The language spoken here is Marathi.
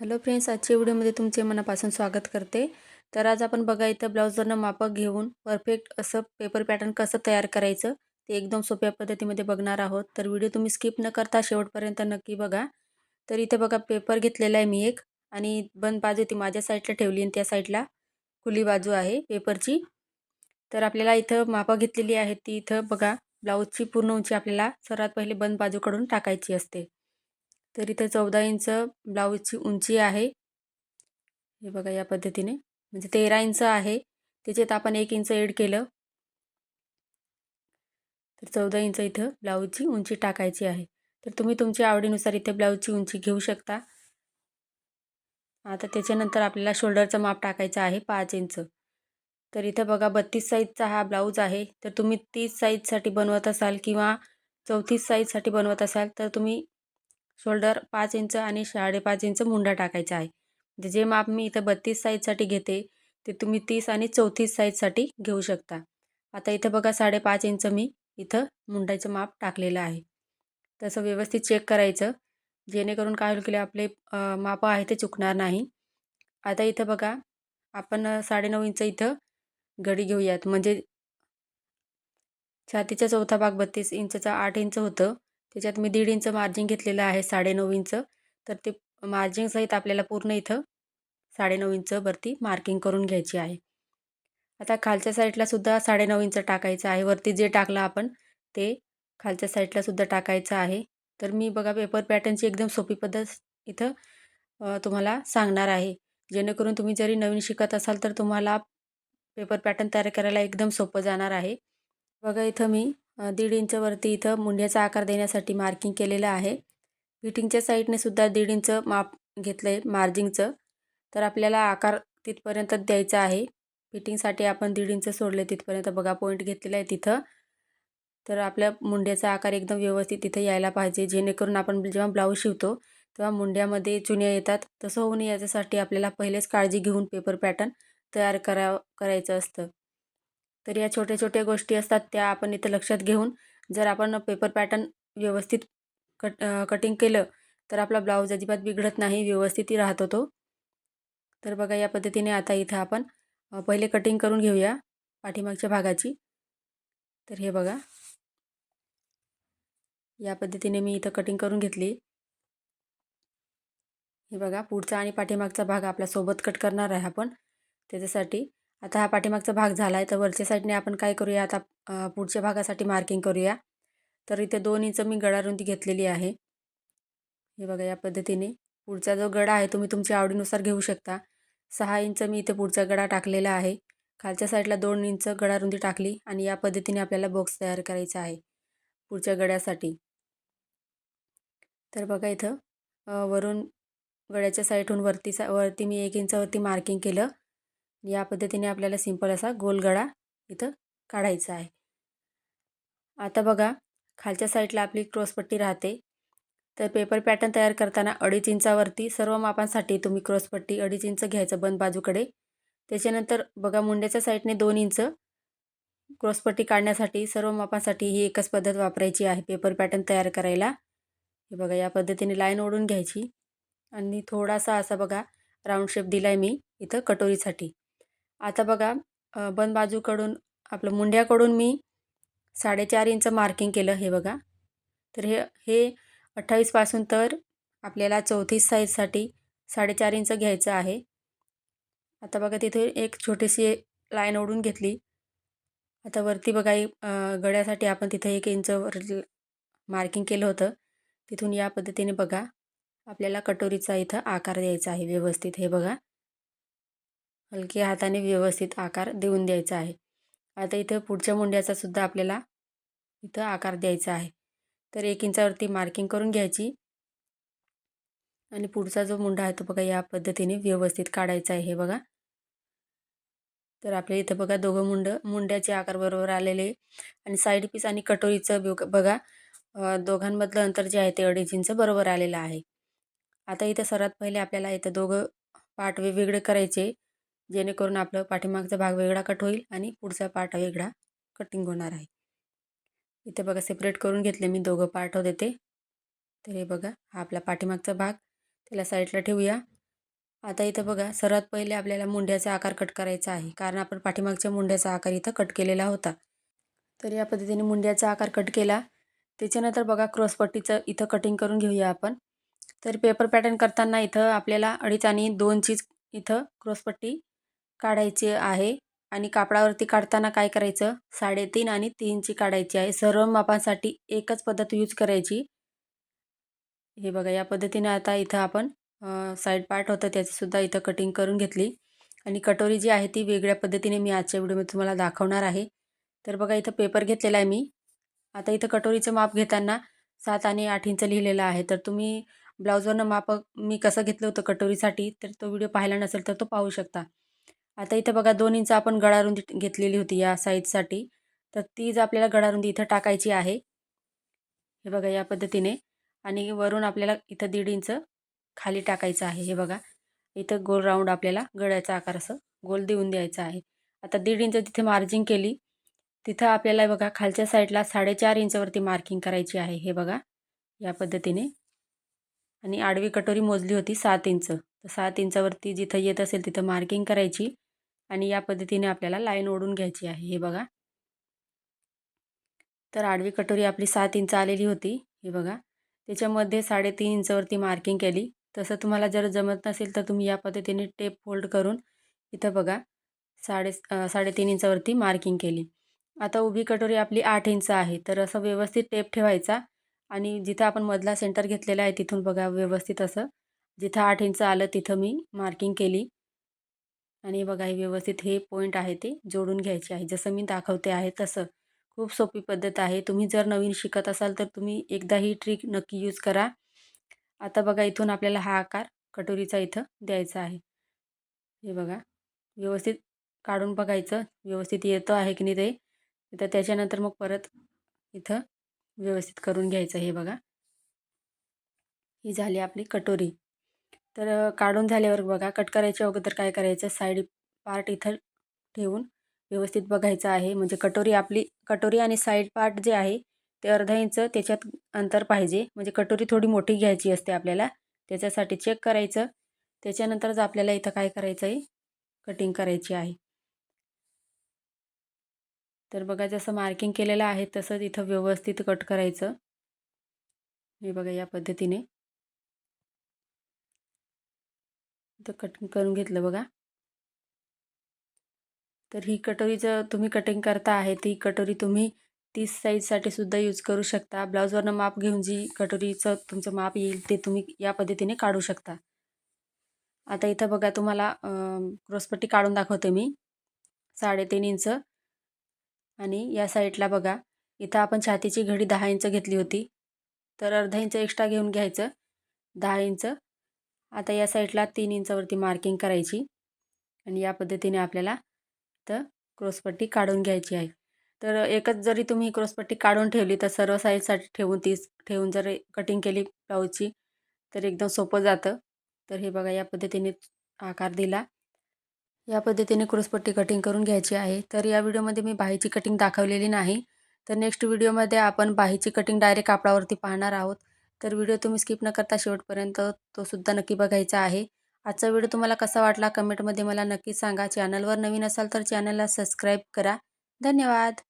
हॅलो फ्रेंड्स आजच्या व्हिडिओमध्ये तुमचे मनापासून स्वागत करते. तर आज आपण बघा इथं ब्लाऊजवरनं मापं घेऊन परफेक्ट असं पेपर पॅटर्न कसं तयार करायचं ते एकदम सोप्या पद्धतीमध्ये बघणार आहोत. तर व्हिडिओ तुम्ही स्किप न करता शेवटपर्यंत नक्की बघा. तर इथं बघा पेपर घेतलेला आहे मी एक आणि बंद बाजू ती माझ्या साईडला ठेवली आणि त्या साईडला खुली बाजू आहे पेपरची तर आपल्याला इथं मापं घेतलेली आहे ती इथं बघा ब्लाऊजची पूर्ण उंची आपल्याला सर्वात पहिले बंद बाजूकडून टाकायची असते. तर इथं चौदा इंच ब्लाऊजची उंची आहे. हे बघा या पद्धतीने. म्हणजे तेरा इंच आहे. त्याच्यात आपण एक इंच एड केलं. तर चौदा इंच इथं ब्लाऊजची उंची टाकायची आहे. तर तुम्ही तुमच्या आवडीनुसार इथे ब्लाऊजची उंची घेऊ शकता. आता त्याच्यानंतर आपल्याला शोल्डरचं माप टाकायचं आहे पाच इंच. तर इथं बघा बत्तीस साईजचा हा ब्लाऊज आहे. तर तुम्ही तीस साईजसाठी बनवत असाल किंवा चौतीस साईजसाठी बनवत असाल तर तुम्ही शोल्डर पाच इंच आणि साडेपाच इंच मुंडा टाकायचा आहे. म्हणजे जे माप मी इथं बत्तीस साईजसाठी घेते ते तुम्ही तीस आणि चौतीस साईजसाठी घेऊ शकता. आता इथं बघा साडेपाच इंच मी इथं मुंडाचं माप टाकलेलं आहे. तसं व्यवस्थित चेक करायचं. जेणेकरून काय होईल की आपले मापं आहे ते चुकणार नाही. आता इथं बघा आपण साडेनऊ इंच इथं गडी घेऊयात. म्हणजे छातीचा चौथा भाग बत्तीस इंचचा आठ इंच होतं. त्याच्यात मी दीड इंच मार्जिन घेतलेलं आहे साडेनऊ इंच तर ते मार्जिनसहित आपल्याला पूर्ण इथं साडेनऊ इंचवरती मार्किंग करून घ्यायची आहे. आता खालच्या साईडला सुद्धा साडेनऊ इंच टाकायचं आहे. वरती जे टाकलं आपण ते खालच्या साईडला सुद्धा टाकायचं आहे. तर मी बघा पेपर पॅटर्नची एकदम सोपी पद्धत इथं तुम्हाला सांगणार आहे. जेणेकरून तुम्ही जरी नवीन शिकत असाल तर तुम्हाला पेपर पॅटर्न तयार करायला एकदम सोपं जाणार आहे. बघा इथं मी दीड इंचवरती इथं मुंड्याचा आकार देण्यासाठी मार्किंग केलेलं आहे. फिटिंगच्या साईडने सुद्धा दीड इंच माप घेतलं आहे मार्जिंगचं तर आपल्याला आकार तिथपर्यंत द्यायचा आहे. फिटिंगसाठी आपण दीड इंच सोडले तिथपर्यंत. बघा पॉईंट घेतलेला आहे तिथं. तर आपल्या मुंड्याचा आकार एकदम व्यवस्थित तिथे यायला पाहिजे. जेणेकरून आपण जेव्हा ब्लाऊज शिवतो तेव्हा मुंड्यामध्ये चुन्या येतात. तसं होऊ नये याच्यासाठी आपल्याला पहिलेच काळजी घेऊन पेपर पॅटर्न तयार करा करायचं असतं. तर या छोट्या छोट्या गोष्टी असतात त्या आपण इथं लक्षात घेऊन जर आपण पेपर पॅटर्न व्यवस्थित कट कटिंग केलं तर आपला ब्लाऊज अजिबात बिघडत नाही व्यवस्थितही राहतो तो. तर बघा या पद्धतीने आता इथं आपण पहिले कटिंग करून घेऊया पाठीमागच्या भागाची. तर हे बघा. या पद्धतीने मी इथं कटिंग करून घेतली. हे बघा पुढचा आणि पाठीमागचा भाग आपल्यासोबत कट करणार आहे आपण. त्याच्यासाठी आता हा पाठीमागचा भाग झाला आहे तर वरच्या साईडने आपण काय करूया आता पुढच्या भागासाठी मार्किंग करूया. तर इथे दोन इंच मी गडारुंदी घेतलेली आहे. हे बघा या पद्धतीने. पुढचा जो गडा आहे तुम्ही तुमच्या आवडीनुसार घेऊ शकता. सहा इंच मी इथे पुढचा गडा टाकलेला आहे. खालच्या साईडला दोन इंच गडारुंदी टाकली आणि या पद्धतीने आपल्याला बॉक्स तयार करायचा आहे पुढच्या गड्यासाठी. तर बघा इथं वरून गड्याच्या साईडहून वरती सा वरती मी एक इंचावरती मार्किंग केलं. या पद्धतीने आपल्याला सिंपल असा गोलगडा इथं काढायचा आहे. आता बघा खालच्या साईडला आपली क्रॉसपट्टी राहते. तर पेपर पॅटर्न तयार करताना अडीच इंचावरती सर्व मापांसाठी तुम्ही क्रॉसपट्टी अडीच इंच घ्यायचं बंद बाजूकडे. त्याच्यानंतर बघा मुंड्याच्या साईडने दोन इंच क्रॉसपट्टी काढण्यासाठी सर्व मापांसाठी ही एकच पद्धत वापरायची आहे पेपर पॅटर्न तयार करायला. हे बघा या पद्धतीने लाईन ओढून घ्यायची. आणि थोडासा असा बघा राऊंड शेप दिला आहे मी इथं कटोरीसाठी. आता बघा बंद बाजूकडून आपलं मुंड्याकडून मी साडेचार इंच मार्किंग केलं हे बघा. तर हे हे अठ्ठावीसपासून तर आपल्याला चौतीस साईजसाठी साडेचार इंच घ्यायचं आहे. आता बघा तिथे एक छोटीशी लाईन ओढून घेतली. आता वरती बघा गळ्यासाठी आपण तिथे एक इंचवर मार्किंग केलं होतं. तिथून या पद्धतीने बघा आपल्याला कटोरीचा इथं आकार द्यायचा आहे व्यवस्थित हे बघा. हलक्या हाताने व्यवस्थित आकार देऊन द्यायचा आहे. आता इथं पुढच्या मुंड्याचा सुद्धा आपल्याला इथं आकार द्यायचा आहे. तर एक इंचावरती मार्किंग करून घ्यायची. आणि पुढचा जो मुंडा आहे तो बघा या पद्धतीने व्यवस्थित काढायचा आहे हे बघा. तर आपल्या इथं बघा दोघं मुंड मुंड्याचे आकार बरोबर आलेले आणि साईड पीस आणि कटोरीचं बघा दोघांमधलं अंतर जे आहे ते अडीच इंच बरोबर आलेलं आहे. आता इथं सर्वात पहिले आपल्याला इथं दोघं पार्ट वेगवेगळे करायचे. जेणेकरून आपलं पाठीमागचा भाग वेगळा कट होईल आणि पुढचा पार्ट वेगळा कटिंग होणार आहे. इथे बघा सेपरेट करून घेतले मी दोघं पार्ट होते ते. तर हे बघा हा आपला पाठीमागचा भाग. त्याला साईडला ठेवूया. आता इथं बघा सर्वात पहिले आपल्याला मुंड्याचा आकार कट करायचा आहे. कारण आपण पाठीमागच्या मुंड्याचा आकार इथं कट केलेला होता. तर या पद्धतीने मुंड्याचा आकार कट केला. त्याच्यानंतर बघा क्रॉसपट्टीचं इथं कटिंग करून घेऊया आपण. तर पेपर पॅटर्न करताना इथं आपल्याला अडीच आणि दोनचीच इथं क्रॉसपट्टी काढायची आहे. आणि कापडावरती काढताना काय करायचं? साडेतीन आणि तीनची काढायची आहे. सर्व मापांसाठी एकच पद्धत यूज करायची. हे बघा या पद्धतीने आता इथं आपण साईड पार्ट होतं त्याचीसुद्धा इथं कटिंग करून घेतली. आणि कटोरी जी आहे ती वेगळ्या पद्धतीने मी आजच्या व्हिडिओमध्ये तुम्हाला दाखवणार आहे. तर बघा इथं पेपर घेतलेला आहे मी. आता इथं कटोरीचं माप घेताना सात आणि आठ इंच लिहिलेलं आहे. तर तुम्ही ब्लाऊजवरनं माप मी कसं घेतलं होतं कटोरीसाठी तर तो व्हिडिओ पाहिला नसेल तर तो पाहू शकता. आता इथं बघा दोन इंच आपण गळारुंदी घेतलेली होती या साईजसाठी. तर तीच आपल्याला गळारुंदी इथं टाकायची आहे. हे बघा या पद्धतीने. आणि वरून आपल्याला इथं दीड इंच खाली टाकायचं आहे. हे बघा इथं गोल राऊंड आपल्याला गळ्याचा आकार असं गोल देऊन द्यायचा आहे. आता दीड इंच तिथे मार्जिंग केली तिथं आपल्याला बघा खालच्या साईडला साडेचार इंचवरती मार्किंग करायची आहे. हे बघा या पद्धतीने. आणि आडवी कटोरी मोजली होती सात इंच. तर सात इंचावरती जिथं येत असेल तिथं मार्किंग करायची. आणि या पद्धतीने आपल्याला लाईन ओढून घ्यायची आहे. हे बघा. तर आडवी कटोरी आपली सात इंच आलेली होती. हे बघा. त्याच्यामध्ये साडेतीन इंचवरती मार्किंग केली. तसं तुम्हाला जर जमत नसेल तर तुम्ही या पद्धतीने टेप फोल्ड करून इथं बघा साडे साडेतीन इंचावरती मार्किंग केली. आता उभी कटोरी आपली आठ इंच आहे. तर असं व्यवस्थित टेप ठेवायचा आणि जिथं आपण मधला सेंटर घेतलेला आहे तिथून बघा व्यवस्थित असं. जिथं आठ इंच आलं तिथं मी मार्किंग केली. आणि बघा हे व्यवस्थित हे पॉईंट आहे ते जोडून घ्यायचे आहे. जसं मी दाखवते आहे तसं. खूप सोपी पद्धत आहे. तुम्ही जर नवीन शिकत असाल तर तुम्ही एकदा ही ट्रिक नक्की यूज करा. आता बघा इथून आपल्याला हा आकार कटोरीचा इथं द्यायचा आहे. हे बघा व्यवस्थित काढून बघायचं. व्यवस्थित येतं आहे की नाही ते. तर त्याच्यानंतर मग परत इथं व्यवस्थित करून घ्यायचं हे बघा. ही झाली आपली कटोरी. तर काढून झाल्यावर बघा कट करायच्या अगोदर काय करायचं? साईड पार्ट इथं ठेवून व्यवस्थित बघायचं आहे. म्हणजे कटोरी आपली कटोरी आणि साईड पार्ट जे आहे ते अर्धा इंच त्याच्यात अंतर पाहिजे. म्हणजे कटोरी थोडी मोठी घ्यायची असते आपल्याला. त्याच्यासाठी चेक करायचं. त्याच्यानंतरच आपल्याला इथं काय करायचं आहे कटिंग करायची आहे. तर बघा जसं मार्किंग केलेलं आहे तसंच इथं व्यवस्थित कट करायचं. हे बघा या पद्धतीने. तर कटिंग करून घेतलं बघा. तर ही कटोरी जर तुम्ही कटिंग करता आहे ती कटोरी तुम्ही तीस साईजसाठी सुद्धा यूज करू शकता. ब्लाऊजवरनं माप घेऊन जी कटोरीचं तुमचं माप येईल ते तुम्ही या पद्धतीने काढू शकता. आता इथं बघा तुम्हाला क्रॉसपट्टी काढून दाखवते मी. साडेतीन इंच. आणि या साईडला बघा इथं आपण छातीची घडी दहा इंच घेतली होती. तर अर्धा इंच एक्स्ट्रा घेऊन घ्यायचं. दहा इंच. आता या साईडला तीन इंचावरती मार्किंग करायची. आणि या पद्धतीने आपल्याला तर क्रॉसपट्टी काढून घ्यायची आहे. तर एकच जरी तुम्ही क्रॉसपट्टी काढून ठेवली तर सर्व साईजसाठी ठेवून तीच ठेवून जर कटिंग केली ब्लाऊजची तर एकदम सोपं जातं. तर हे बघा या पद्धतीने आकार दिला. या पद्धतीने क्रॉसपट्टी कटिंग करून घ्यायची आहे. तर या व्हिडिओमध्ये मी बाहीची कटिंग दाखवलेली नाही. तर नेक्स्ट व्हिडिओमध्ये आपण बाहीची कटिंग डायरेक्ट कापडावरती पाहणार आहोत. तर व्हिडिओ तुम्ही स्किप न करता शेवटपर्यंत तो सुद्धा नक्की बघायचा आहे. आजचा व्हिडिओ तुम्हाला कसा वाटला कमेंटमध्ये मला नक्की सांगा. चॅनलवर नवीन असाल तर चॅनलला सबस्क्राईब करा. धन्यवाद.